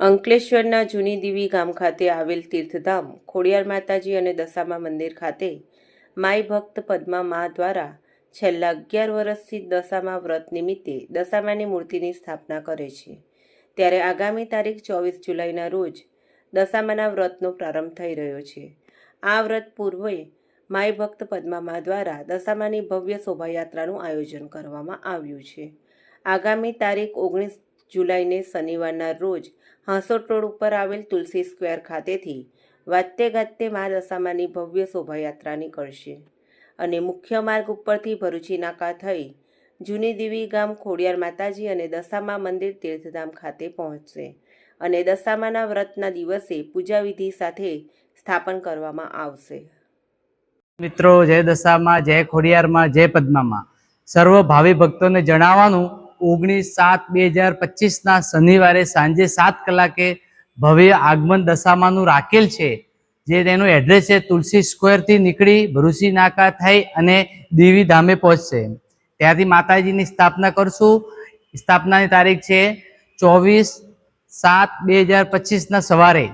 અંકલેશ્વરના જૂની દેવી ગામ ખાતે આવેલ તીર્થધામ, ખોડિયાર માતાજી અને દશામા મંદિર ખાતે માઈ ભક્ત પદ્મા મા દ્વારા છેલ્લા અગિયાર વર્ષથી દશામા વ્રત નિમિત્તે દશામાની મૂર્તિની સ્થાપના કરે છે. ત્યારે આગામી તારીખ ચોવીસ જુલાઈના રોજ દશામાના વ્રતનો પ્રારંભ થઈ રહ્યો છે. આ વ્રત પૂર્વે માઈ ભક્ત પદ્મા મા દ્વારા દશામાની ભવ્ય શોભાયાત્રાનું આયોજન કરવામાં આવ્યું છે. આગામી તારીખ ઓગણીસ જુલાઈને શનિવારના રોજ હાંસોટ રોડ ઉપર આવેલ તુલસી સ્ક્વેર ખાતેથી વાતે ગાતે મા દશામાની ભવ્ય શોભાયાત્રા નીકળશે. અને મુખ્ય માર્ગ ઉપરથી ભરૂચી નાકા થઈ જૂની દેવી ગામ ખોડિયાર માતાજી અને દશામા મંદિર તીર્થધામ ખાતે પહોંચશે અને દશામાના વ્રતના દિવસે પૂજાવિધિ સાથે સ્થાપન કરવામાં આવશે. મિત્રો, જય દશામાં, જય ખોડિયારમાં, જય પદ્મામાં. સર્વ ભાવિ ભક્તોને જણાવવાનું ઓગણીસ સાત બે હજાર પચીસના શનિવારે સાંજે સાત કલાકે ભવ્ય આગમન દશામાનું રાખેલ છે, જે તેનું એડ્રેસ છે તુલસી સ્ક્વેરથી નીકળી ભરૂસી નાકા થઈ અને દેવી ધામે પહોંચશે. ત્યાંથી માતાજીની સ્થાપના કરશું. સ્થાપનાની તારીખ છે ચોવીસ સાત બે હજાર પચીસના સવારે.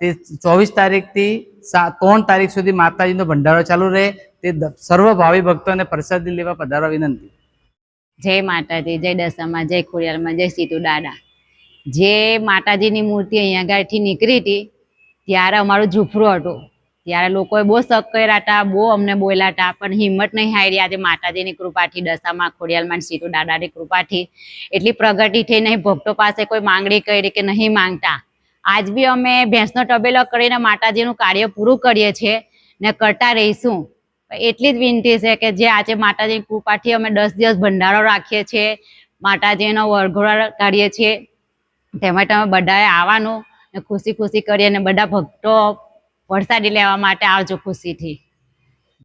તે ચોવીસ તારીખથી ત્રણ તારીખ સુધી માતાજીનો ભંડારો ચાલુ રહે. તે સર્વ ભાવિ ભક્તોને પ્રસાદી લેવા પધારવા વિનંતી. જય માતાજી, જય દશામાં, જય ખોડિયારમાં, જય સીતુ દાદા. જે માતાજીની મૂર્તિ અહીંયા આગળથી નીકળી હતી, ત્યારે અમારું ઝૂંપડું હતું. ત્યારે લોકોએ બહુ શક કર્યા હતા, બહુ અમને બોલ્યા હતા, પણ હિંમત નહીં હારી આજે માતાજીની કૃપાથી, દશામાં ખોડિયાલમાં સીતુ દાદાની કૃપાથી. એટલી પ્રગતિ થઈ, નહીં ભક્તો પાસે કોઈ માંગણી કરી કે નહીં માંગતા. આજ બી અમે ભેંસનો તબેલો કરીને માતાજીનું કાર્ય પૂરું કરીએ છીએ ને કરતા રહીશું. એટલી જ વિનંતી છે કે જે આજે માતાજીની કૃપાથી અમે દસ દિવસ ભંડારો રાખીએ છીએ, માતાજીનો વરઘોડા કાઢીએ છીએ તેમાં તમે બધાએ આવવાનું ને ખુશી ખુશી કરીએ અને બધા ભક્તો વરસાદી લેવા માટે આવજો ખુશીથી.